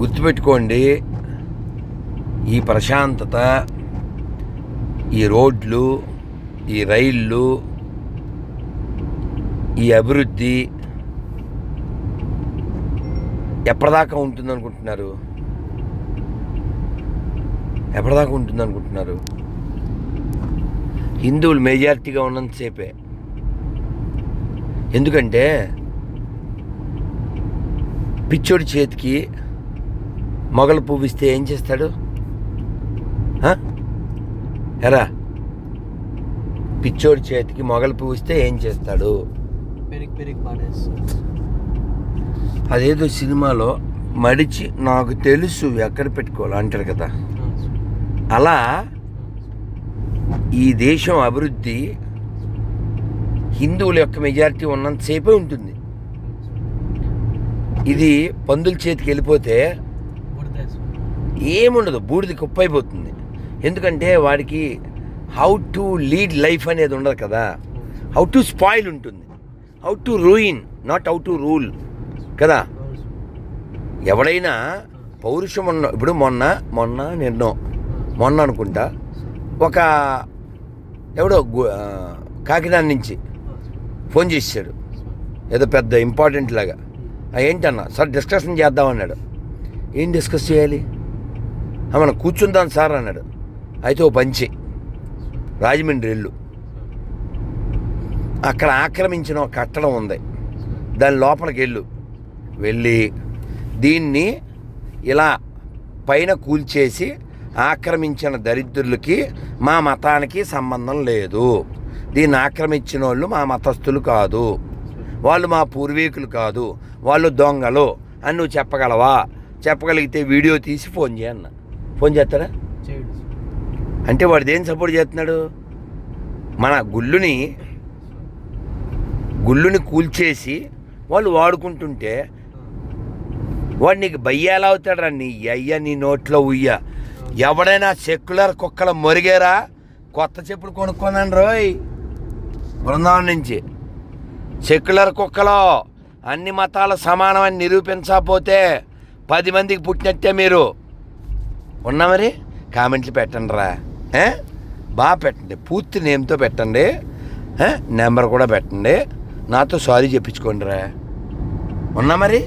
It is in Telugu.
గుర్తుపెట్టుకోండి ఈ ప్రశాంతత ఈ రోడ్లు ఈ రైళ్ళు ఈ అభివృద్ధి ఎప్పటిదాకా ఉంటుంది అనుకుంటున్నారు ఎప్పటిదాకా ఉంటుంది అనుకుంటున్నారు హిందువులు మెజారిటీగా ఉన్నంతసేపే. ఎందుకంటే పిచ్చోడి చేతికి మొగలు పువ్వు ఇస్తే ఏం చేస్తాడు? ఎరా పిచ్చోడి చేతికి మొగలు పువ్వు ఇస్తే ఏం చేస్తాడు? అదేదో సినిమాలో మడిచి నాకు తెలుసు ఎక్కడ పెట్టుకోవాలి అంటారు కదా. అలా ఈ దేశం అభివృద్ధి హిందువుల యొక్క మెజారిటీ ఉన్నంతసేపే ఉంటుంది. ఇది పందుల చేతికి వెళ్ళిపోతే ఏముండదు బూడిది కుప్పైపోతుంది. ఎందుకంటే వాడికి హౌ టు లీడ్ లైఫ్ అనేది ఉండదు కదా. హౌ టు స్పాయిల్ ఉంటుంది. How to ruin not how to rule కదా? ఎవడైనా పౌరుషం ఉన్న ఇప్పుడు మొన్న మొన్న నిన్నో మొన్న అనుకుంటా ఒక ఎవడో కాకినాడ నుంచి ఫోన్ చేశాడు. ఏదో పెద్ద ఇంపార్టెంట్ లాగా. ఏంటన్నా సార్ డిస్కషన్ చేద్దాం అన్నాడు. ఏం డిస్కస్ చేయాలి? మనం కూర్చుందాం సార్ అన్నాడు. అయితే ఓ పంచి. రాజమండ్రి ఇల్లు అక్కడ ఆక్రమించిన ఒక కట్టడం ఉంది. దాని లోపలికి వెళ్ళు వెళ్ళి దీన్ని ఇలా పైన కూల్చేసి ఆక్రమించిన దరిద్రులకి మా మతానికి సంబంధం లేదు. దీన్ని ఆక్రమించిన వాళ్ళు మా మతస్థులు కాదు. వాళ్ళు మా పూర్వీకులు కాదు. వాళ్ళు దొంగలు అని నువ్వు చెప్పగలవా? చెప్పగలిగితే వీడియో తీసి ఫోన్ చేయన్న ఫోన్ చేస్తారా? అంటే వాడు దేని సపోర్ట్ చేస్తున్నాడు? మన గుళ్ళుని గుళ్ళుని కూల్చేసి వాళ్ళు వాడుకుంటుంటే వాడు నీకు బయ్యాలా అవుతాడు రా నీ అయ్య నీ నోట్లో ఉయ్య. ఎవడైనా సెక్యులర్ కుక్కల మొరిగారా? కొత్త చెప్పులు కొనుక్కున్నాను రోయ్. బృందావనం నుంచి. సెక్యులర్ కుక్కలో అన్ని మతాల సమానమని నిరూపించకపోతే పది మందికి పుట్టినట్టే మీరు. ఉన్నా మరి? కామెంట్లు పెట్టండి రా బాగా పెట్టండి. పూర్తి నేమ్తో పెట్టండి. నెంబర్ కూడా పెట్టండి. నాతో సారీ చెప్పించుకోండి రా ఉన్నా మరి?